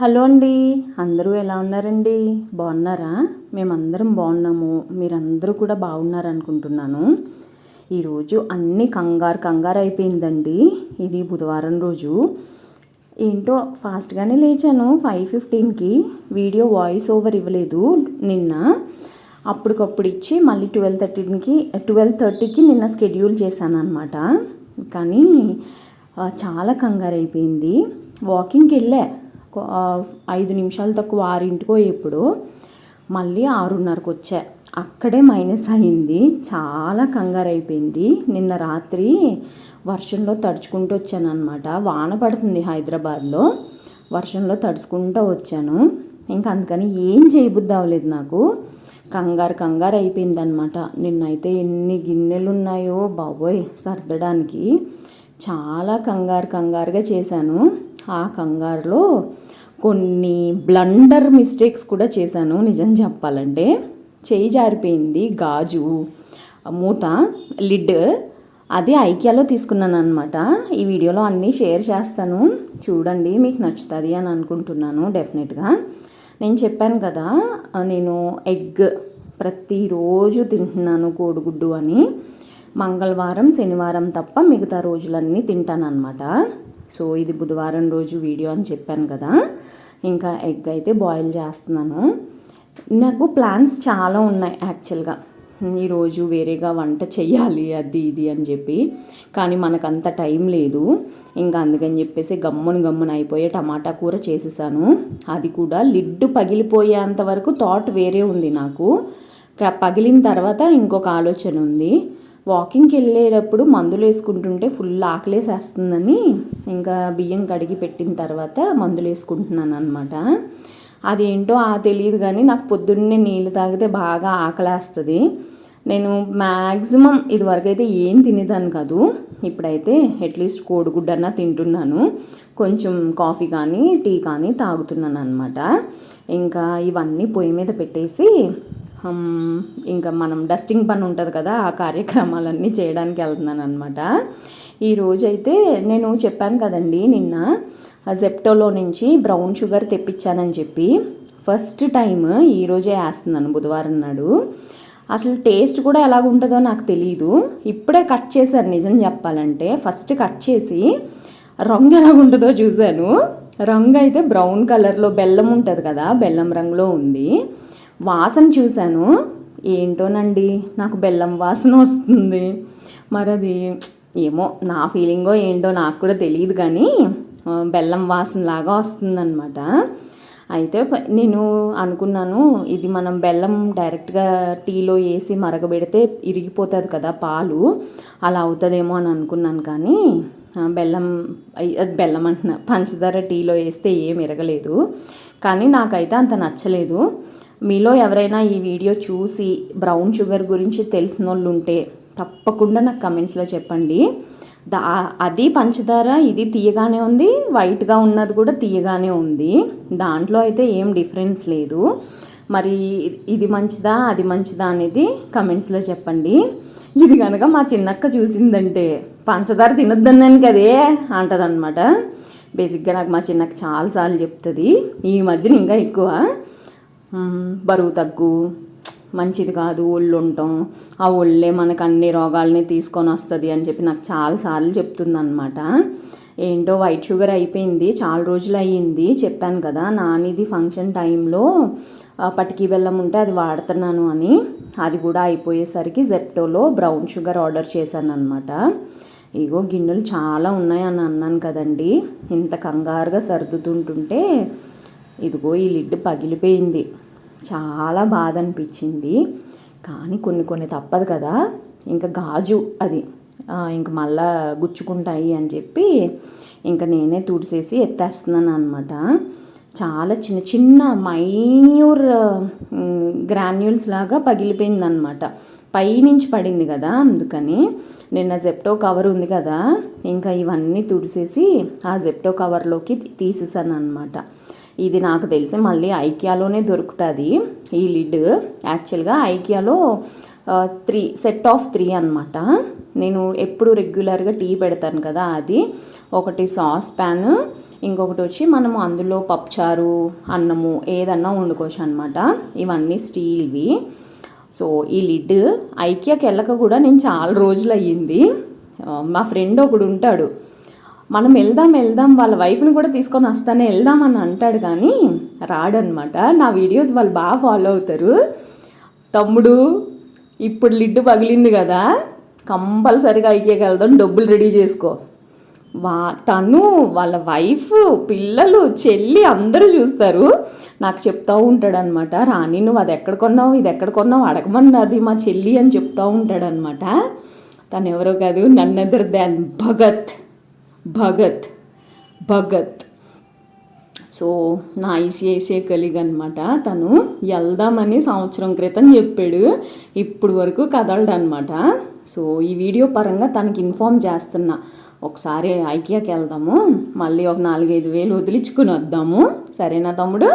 Hello అండి. అందరూ ఎలా ఉన్నారండి? బాగున్నారా? మేమందరం బాగున్నాము. మీరందరూ కూడా బాగున్నారనుకుంటున్నాను. ఈరోజు అన్ని కంగారు కంగారు అయిపోయిందండి. ఇది బుధవారం రోజు. ఏంటో ఫాస్ట్గానే లేచాను. ఫైవ్ ఫిఫ్టీన్కి. వీడియో వాయిస్ ఓవర్ ఇవ్వలేదు నిన్న. అప్పటికప్పుడు ఇచ్చి మళ్ళీ ట్వెల్వ్ థర్టీన్కి ట్వెల్వ్ థర్టీకి నిన్న స్కెడ్యూల్ చేశాను అనమాట కానీ చాలా కంగారు అయిపోయింది. వాకింగ్కి వెళ్ళా. ఐదు నిమిషాలు తక్కువ ఆరింటికో ఎప్పుడో మళ్ళీ ఆరున్నరకు వచ్చా అక్కడే మైనస్ అయింది. చాలా కంగారు అయిపోయింది నిన్న రాత్రి వర్షంలో తడుచుకుంటూ వచ్చాను అనమాట వాన పడుతుంది హైదరాబాద్లో. వర్షంలో తడుచుకుంటూ వచ్చాను. ఇంకా అందుకని ఏం చేయబుద్ధి అవ్వలేదు నాకు. కంగారు కంగారు అయిపోయింది అనమాట నిన్నైతే ఎన్ని గిన్నెలు ఉన్నాయో బాబోయ్ సర్దడానికి. చాలా కంగారు కంగారుగా చేశాను. ఆ కంగారులో కొన్ని బ్లండర్ మిస్టేక్స్ కూడా చేశాను నిజం చెప్పాలంటే. చేయి జారిపోయింది గాజు మూత లిడ్ అది ఐక్యాలో తీసుకున్నాను అనమాట ఈ వీడియోలో అన్నీ షేర్ చేస్తాను. చూడండి మీకు నచ్చుతుంది అని అనుకుంటున్నాను డెఫినెట్గా నేను చెప్పాను కదా నేను ఎగ్ ప్రతిరోజు తింటున్నాను కోడిగుడ్డు అని. మంగళవారం శనివారం తప్ప మిగతా రోజులన్నీ తింటానన్నమాట. సో ఇది బుధవారం రోజు వీడియో అని చెప్పాను కదా. ఇంకా ఎగ్ అయితే బాయిల్ చేస్తున్నాను. నాకు ప్లాన్స్ చాలా ఉన్నాయి యాక్చువల్గా. ఈరోజు వేరేగా వంట చెయ్యాలి అది ఇది అని చెప్పి. కానీ మనకంత టైం లేదు. ఇంకా అందుకని చెప్పేసి గమ్మున గమ్మున అయిపోయే టమాటా కూర చేసేసాను. అది కూడా లిడ్డు పగిలిపోయేంత వరకు థాట్ వేరే ఉంది నాకు. పగిలిన తర్వాత ఇంకొక ఆలోచన ఉంది. వాకింగ్కి వెళ్ళేటప్పుడు మందులు వేసుకుంటుంటే ఫుల్ ఆకలేసేస్తుందని ఇంకా బియ్యం కడిగి పెట్టిన తర్వాత మందులు వేసుకుంటున్నాను అనమాట అదేంటో ఆ తెలియదు కానీ నాకు పొద్దున్నే నీళ్ళు తాగితే బాగా ఆకలేస్తుంది. నేను మ్యాక్సిమం ఇదివరకైతే ఏం తినేదాన్ని కాదు. ఇప్పుడైతే అట్లీస్ట్ కోడిగుడ్డన్నా తింటున్నాను. కొంచెం కాఫీ కానీ టీ కానీ తాగుతున్నాను అనమాట ఇంకా ఇవన్నీ పొయ్యి మీద పెట్టేసి ఇంకా మనం డస్టింగ్ పని ఉంటుంది కదా ఆ కార్యక్రమాలన్నీ చేయడానికి వెళ్తున్నాను అనమాట ఈరోజైతే నేను చెప్పాను కదండి నిన్న జెప్టోలో నుంచి బ్రౌన్ షుగర్ తెప్పించానని చెప్పి. ఫస్ట్ టైం ఈరోజే వేస్తున్నాను బుధవారం నాడు. అసలు టేస్ట్ కూడా ఎలాగుంటుందో నాకు తెలియదు ఇప్పుడే కట్ చేశాను నిజం చెప్పాలంటే. ఫస్ట్ కట్ చేసి రంగు ఎలా ఉంటుందో చూశాను. రంగు అయితే బ్రౌన్ కలర్లో బెల్లం ఉంటుంది కదా బెల్లం రంగులో ఉంది. వాసన చూశాను. ఏంటోనండి నాకు బెల్లం వాసన వస్తుంది. మరి అది ఏమో నా ఫీలింగో ఏంటో నాకు కూడా తెలియదు కానీ బెల్లం వాసన లాగా వస్తుందన్నమాట. అయితే నేను అనుకున్నాను ఇది మనం బెల్లం డైరెక్ట్గా టీలో వేసి మరగబెడితే ఇరిగిపోతుంది కదా పాలు అలా అవుతుందేమో అని అనుకున్నాను కానీ బెల్లం అది బెల్లం అంటున్నా పంచదార టీలో వేస్తే ఏం ఇరగలేదు. కానీ నాకైతే అంత నచ్చలేదు. మీలో ఎవరైనా ఈ వీడియో చూసి బ్రౌన్ షుగర్ గురించి తెలిసిన వాళ్ళు ఉంటే తప్పకుండా నాకు కమెంట్స్లో చెప్పండి. దా అది పంచదార ఇది తీయగానే ఉంది వైట్గా ఉన్నది కూడా తీయగానే ఉంది. దాంట్లో అయితే ఏం డిఫరెన్స్ లేదు. మరి ఇది మంచిదా అది మంచిదా అనేది కమెంట్స్లో చెప్పండి. ఇది కనుక మా చిన్నక్క చూసిందంటే పంచదార తినొద్దన్నాను కదే అంటదనమాట బేసిక్గా నాకు మా చిన్నక్క చాలాసార్లు చెప్తుంది. ఈ మధ్యన ఇంకా ఎక్కువ. బరువు తగ్గు మంచిది కాదు ఒళ్ళు ఉండటం ఆ ఒళ్ళే మనకు అన్ని రోగాలని తీసుకొని వస్తుంది అని చెప్పి నాకు చాలాసార్లు చెప్తుందన్నమాట. ఏంటో వైట్ షుగర్ అయిపోయింది చాలా రోజులు అయ్యింది చెప్పాను కదా నానిది ఫంక్షన్ టైంలో పటికి పటికీ బెల్లం ఉంటే అది వాడుతున్నాను అని. అది కూడా అయిపోయేసరికి జెప్టోలో బ్రౌన్ షుగర్ ఆర్డర్ చేశాను అనమాట ఇగో గిన్నెలు చాలా ఉన్నాయని అన్నాను కదండి. ఇంత కంగారుగా సర్దుతుంటుంటే ఇదిగో ఈ లిడ్ పగిలిపోయింది. చాలా బాధ అనిపించింది కానీ కొన్ని కొన్ని తప్పదు కదా. ఇంకా గాజు అది. ఇంక మళ్ళా గుచ్చుకుంటాయి అని చెప్పి ఇంకా నేనే తుడిసేసి ఎత్తేస్తున్నాను అనమాట చాలా చిన్న చిన్న మైన్యూర్ గ్రాన్యూల్స్ లాగా పగిలిపోయింది అనమాట పైనుంచి పడింది కదా అందుకని. నిన్న జెప్టో కవర్ ఉంది కదా. ఇంకా ఇవన్నీ తుడిసేసి ఆ జెప్టో కవర్లోకి తీసేసాను అనమాట ఇది నాకు తెలిసి మళ్ళీ ఐకియాలోనే దొరుకుతుంది ఈ లిడ్. యాక్చువల్గా ఐకియాలో త్రీ సెట్ ఆఫ్ త్రీ అనమాట నేను ఎప్పుడు రెగ్యులర్గా టీ పెడతాను కదా అది. ఒకటి సాస్ ప్యాన్ ఇంకొకటి వచ్చి మనము అందులో పప్పుచారు అన్నము ఏదన్నా వండుకోవచ్చు అనమాట ఇవన్నీ స్టీల్వి. సో ఈ లిడ్ ఐక్యాకి వెళ్ళక కూడా నేను చాలా రోజులు అయ్యింది మా ఫ్రెండ్ ఒకడు ఉంటాడు. మనం వెళ్దాం వెళ్దాం వాళ్ళ వైఫ్ని కూడా తీసుకొని వస్తానే వెళ్దాం అని అంటాడు కానీ రాడనమాట. నా వీడియోస్ వాళ్ళు బాగా ఫాలో అవుతారు. తమ్ముడు ఇప్పుడు లిడ్డు పగిలింది కదా కంపల్సరిగా ఐక్యకి వెళ్దాం డబ్బులు రెడీ చేసుకో. వా తను వాళ్ళ వైఫ్ పిల్లలు చెల్లి అందరూ చూస్తారు. నాకు చెప్తూ ఉంటాడనమాట రాణి నువ్వు అది ఎక్కడ కొన్నావు ఇది ఎక్కడ కొన్నావు అడగమన్నది మా చెల్లి అని చెప్తూ ఉంటాడనమాట. తను ఎవరో కాదు నన్నెదర్ దాన్ భగత్. భగత్. భగత్. సో నా ఐసిఐసిఐ కలీగ్ అనమాట తను వెళ్దామని సంవత్సరం క్రితం చెప్పాడు. ఇప్పుడు వరకు కదలడనమాట సో ఈ వీడియో పరంగా తనకి ఇన్ఫామ్ చేస్తున్నా. ఒకసారి ఐకియాకి వెళ్దాము. మళ్ళీ ఒక నాలుగైదు వేలు వదిలించుకుని వద్దాము. సరేనా తమ్ముడు?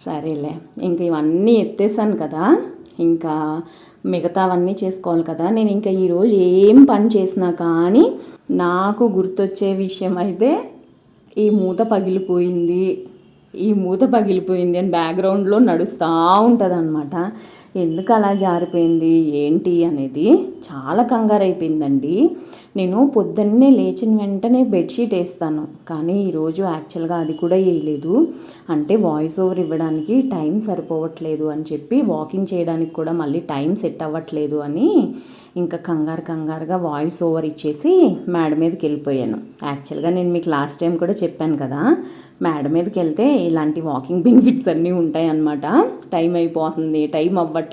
సరేలే. ఇంక ఇవన్నీ ఎత్తేసాను కదా. ఇంకా మిగతావన్నీ చేసుకోవాలి కదా. నేను ఇంకా ఈరోజు ఏం పని చేసినా కానీ నాకు గుర్తొచ్చే విషయం అయితే ఈ మూత పగిలిపోయింది. ఈ మూత పగిలిపోయింది అని బ్యాక్గ్రౌండ్లో నడుస్తూ ఉంటుంది అనమాట ఎందుకు అలా జారిపోయింది? ఏంటి అనేది చాలా కంగారు అయిపోయిందండి నేను పొద్దున్నే లేచిన వెంటనే బెడ్షీట్ వేస్తాను. కానీ ఈరోజు యాక్చువల్గా అది కూడా వేయలేదు. అంటే వాయిస్ ఓవర్ ఇవ్వడానికి టైం సరిపోవట్లేదు అని చెప్పి వాకింగ్ చేయడానికి కూడా మళ్ళీ టైం సెట్ అవ్వట్లేదు అని ఇంకా కంగారు కంగారుగా వాయిస్ ఓవర్ ఇచ్చేసి మేడ మీదకి వెళ్ళిపోయాను. యాక్చువల్గా నేను మీకు లాస్ట్ టైం కూడా చెప్పాను కదా మేడ మీదకి వెళ్తే ఇలాంటి వాకింగ్ బెనిఫిట్స్ అన్నీ ఉంటాయి అన్నమాట టైం అయిపోతుంది టైం అవ్వట్లేదు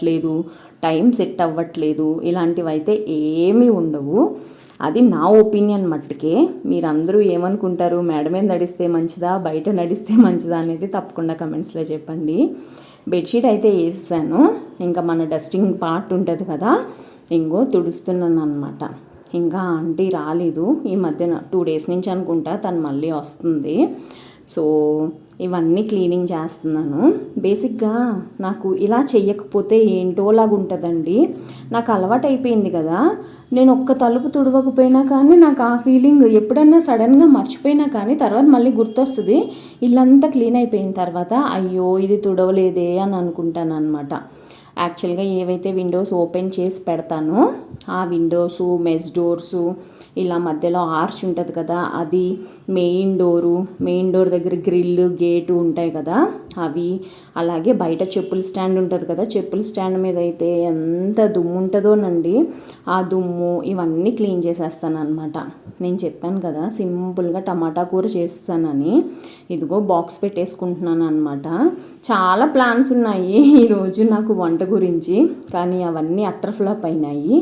టైం సెట్ అవ్వట్లేదు ఇలాంటివి అయితే ఏమీ ఉండవు. అది నా ఒపీనియన్ మట్టుకే. మీరందరూ ఏమనుకుంటారు? మేడమే మీద నడిస్తే మంచిదా? బయట నడిస్తే మంచిదా? అనేది తప్పకుండా కమెంట్స్లో చెప్పండి. బెడ్షీట్ అయితే వేసేసాను. ఇంకా మన డస్టింగ్ పార్ట్ ఉంటుంది కదా ఇంకో తుడుస్తున్నాను అనమాట ఇంకా ఆంటీ రాలేదు. ఈ మధ్యన టూ డేస్ నుంచి అనుకుంటా తను మళ్ళీ వస్తుంది. సో ఇవన్నీ క్లీనింగ్ చేస్తున్నాను. బేసిక్గా నాకు ఇలా చెయ్యకపోతే ఏంటోలాగా ఉంటుందండి నాకు అలవాటు అయిపోయింది కదా. నేను ఒక్క తలుపు తుడవకపోయినా కానీ నాకు ఆ ఫీలింగ్ ఎప్పుడన్నా సడన్గా మర్చిపోయినా కానీ తర్వాత మళ్ళీ గుర్తొస్తుంది. ఇల్లంతా క్లీన్ అయిపోయిన తర్వాత అయ్యో ఇది తుడవలేదే అని అనుకుంటాను అనమాట యాక్చువల్గా ఏవైతే విండోస్ ఓపెన్ చేసి పెడతానో ఆ విండోసు మెస్ డోర్స్ ఇలా మధ్యలో ఆర్చ్ ఉంటుంది కదా అది మెయిన్ డోరు మెయిన్ డోర్ దగ్గర గ్రిల్ గేటు ఉంటాయి కదా అవి. అలాగే బయట చెప్పుల స్టాండ్ ఉంటుంది కదా చెప్పుల స్టాండ్ మీద అయితే ఎంత దుమ్ము ఉంటుందోనండి ఆ దుమ్ము ఇవన్నీ క్లీన్ చేసేస్తాను అనమాట నేను చెప్పాను కదా సింపుల్గా టమాటా కూర చేస్తానని. ఇదిగో బాక్స్ పెట్టేసుకుంటున్నాను అనమాట చాలా ప్లాన్స్ ఉన్నాయి ఈరోజు నాకు వంట గురించి కానీ అవన్నీ అట్టర్ ఫ్లాప్ అయినాయి.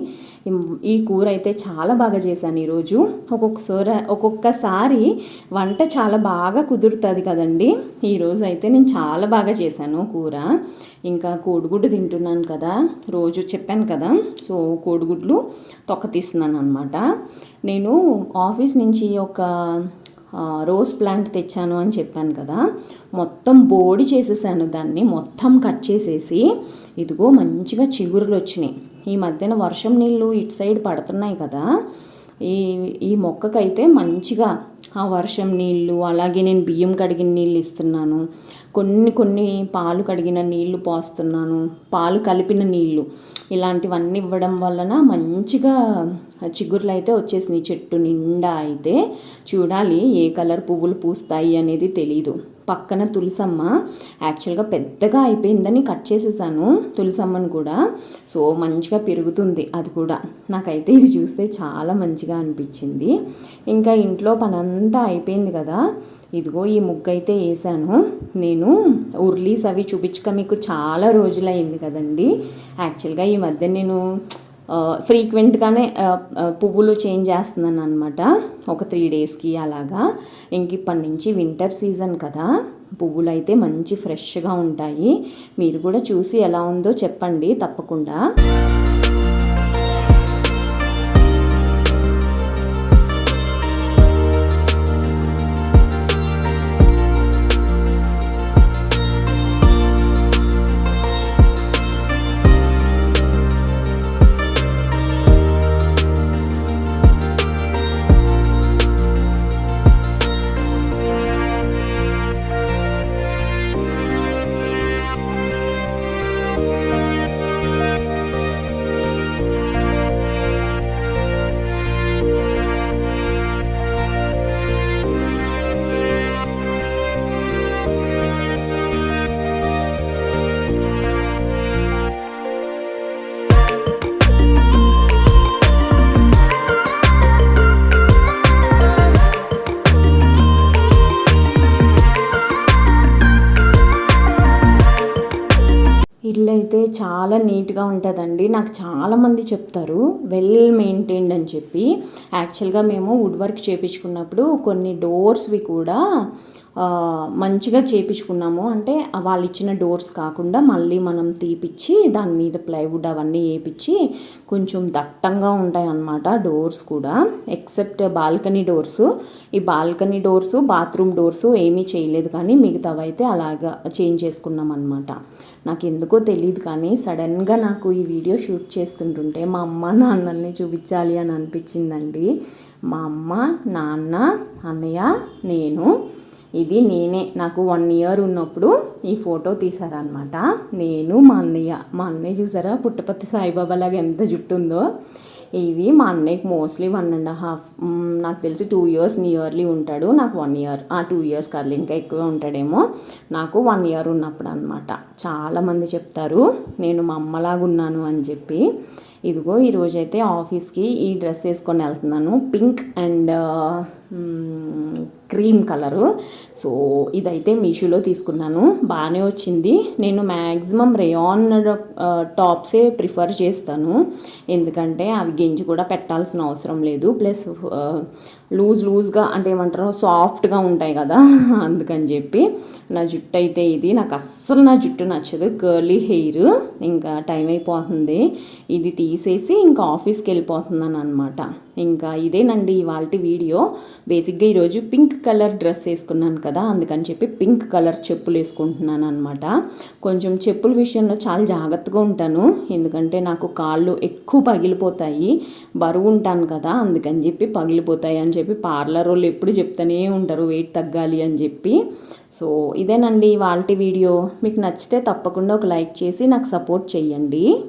ఈ కూర అయితే చాలా బాగా చేశాను ఈరోజు. ఒక్కొక్కసారి ఒక్కొక్కసారి వంట చాలా బాగా కుదురుతుంది కదండి. ఈరోజు అయితే నేను చాలా బాగా చేశాను కూర. ఇంకా కోడిగుడ్డు తింటున్నాను కదా రోజు చెప్పాను కదా. సో కోడిగుడ్లు తొక్క తీస్తున్నాను అనమాట నేను ఆఫీస్ నుంచి ఒక రోజ్ ప్లాంట్ తెచ్చాను అని చెప్పాను కదా. మొత్తం బోడి చేసేసాను దాన్ని మొత్తం కట్ చేసేసి. ఇదిగో మంచిగా చిగురులు వచ్చినాయి ఈ మధ్యన వర్షం నీళ్ళు ఇటు సైడ్ పడుతున్నాయి కదా. ఈ ఈ మొక్కకైతే మంచిగా ఆ వర్షం నీళ్ళు అలాగే నేను బియ్యం కడిగిన నీళ్ళు ఇస్తున్నాను. కొన్ని కొన్ని పాలు కడిగిన నీళ్ళు పోస్తున్నాను. పాలు కలిపిన నీళ్ళు ఇలాంటివన్నీ ఇవ్వడం వలన మంచిగా చిగుర్లు అయితే వచ్చేసినాయి. చెట్టు నిండా అయితే చూడాలి ఏ కలర్ పువ్వులు పూస్తాయి అనేది తెలీదు. పక్కన తులసమ్మ. యాక్చువల్గా పెద్దగా అయిపోయిందని కట్ చేసేసాను తులసమ్మను కూడా. సో మంచిగా పెరుగుతుంది అది కూడా. నాకైతే ఇది చూస్తే చాలా మంచిగా అనిపించింది. ఇంకా ఇంట్లో పనంతా అయిపోయింది కదా. ఇదిగో ఈ ముగ్గు అయితే వేసాను. నేను ఉర్లీస్ అవి చూపించక మీకు చాలా రోజులైంది కదండి. యాక్చువల్గా ఈ మధ్య నేను ఫ్రీక్వెంట్గానే పువ్వులు చేంజ్ చేస్తున్నాను అనమాట ఒక త్రీ డేస్కి అలాగా. ఇంక ఇప్పటి నుంచి వింటర్ సీజన్ కదా. పువ్వులు అయితే మంచి ఫ్రెష్గా ఉంటాయి. మీరు కూడా చూసి ఎలా ఉందో చెప్పండి తప్పకుండా. చాలా నీట్గా ఉంటుందండి. నాకు చాలామంది చెప్తారు వెల్ మెయింటైన్డ్ అని చెప్పి. యాక్చువల్గా మేము వుడ్ వర్క్ చేయించుకున్నప్పుడు కొన్ని డోర్స్వి కూడా మంచిగా చేపించుకున్నాము. అంటే వాళ్ళు ఇచ్చిన డోర్స్ కాకుండా మళ్ళీ మనం తీపిచ్చి దాని మీద ప్లైవుడ్ అవన్నీ వేపించి కొంచెం దట్టంగా ఉంటాయి అన్నమాట డోర్స్ కూడా. Except balcony doors. ఈ బాల్కనీ డోర్స్ బాత్రూమ్ డోర్స్ ఏమీ చేయలేదు కానీ మిగతావైతే అలాగా చేంజ్ చేసుకున్నాం అనమాట నాకు ఎందుకో తెలియదు కానీ సడన్గా నాకు ఈ వీడియో షూట్ చేస్తుంటుంటే మా అమ్మ నాన్నల్ని చూపించాలి అని అనిపించిందండి. మా అమ్మ నాన్న అన్నయ్య నేను ఇది నేనే. నాకు వన్ ఇయర్ ఉన్నప్పుడు ఈ ఫోటో తీశారనమాట నేను మా అన్నయ్య. మా అన్నయ్య చూసారా? పుట్టపర్తి సాయిబాబా లాగా ఎంత జుట్టు ఉందో. ఇవి మా అన్నయ్యకి మోస్ట్లీ వన్ అండ్ హాఫ్ నాకు తెలిసి టూ ఇయర్స్ నియర్లీ ఉంటాడు. నాకు వన్ ఇయర్ ఆ టూ ఇయర్స్ కాదు ఇంకా ఎక్కువ ఉంటాడేమో. నాకు వన్ ఇయర్ ఉన్నప్పుడు అనమాట చాలామంది చెప్తారు నేను మా అమ్మలాగా ఉన్నాను అని చెప్పి. ఇదిగో ఈరోజైతే ఆఫీస్కి ఈ డ్రెస్ వేసుకొని వెళ్తున్నాను. Pink and cream colour. So ఇదైతే మీషోలో తీసుకున్నాను. బాగానే వచ్చింది. నేను మ్యాక్సిమం రేయాన్ టాప్సే ప్రిఫర్ చేస్తాను. ఎందుకంటే అవి గింజి కూడా పెట్టాల్సిన అవసరం లేదు. ప్లస్ లూజ్ లూజ్గా అంటే ఏమంటారు సాఫ్ట్గా ఉంటాయి కదా. అందుకని చెప్పి నా జుట్టు అయితే ఇది. నాకు అస్సలు నా జుట్టు నచ్చదు. Curly hair. ఇంకా టైం అయిపోతుంది. ఇది తీసేసి ఇంకా ఆఫీస్కి వెళ్ళిపోతున్నాను అనమాట ఇంకా ఇదేనండి ఇవాళ వీడియో. బేసిక్గా ఈరోజు పింక్ కలర్ డ్రెస్ వేసుకున్నాను కదా అందుకని చెప్పి పింక్ కలర్ చెప్పులు వేసుకుంటున్నాను అనమాట కొంచెం చెప్పుల విషయంలో చాలా జాగ్రత్తగా ఉంటాను ఎందుకంటే నాకు కాళ్ళు ఎక్కువ పగిలిపోతాయి బరువు ఉంటాను కదా అందుకని చెప్పి పగిలిపోతాయి అని చెప్పి పార్లర్ వాళ్ళు ఎప్పుడు చెప్తూనే ఉంటారు వెయిట్ తగ్గాలి అని చెప్పి. సో ఇదేనండి వాళ్ళ వీడియో. మీకు నచ్చితే తప్పకుండా ఒక లైక్ చేసి నాకు సపోర్ట్ చేయండి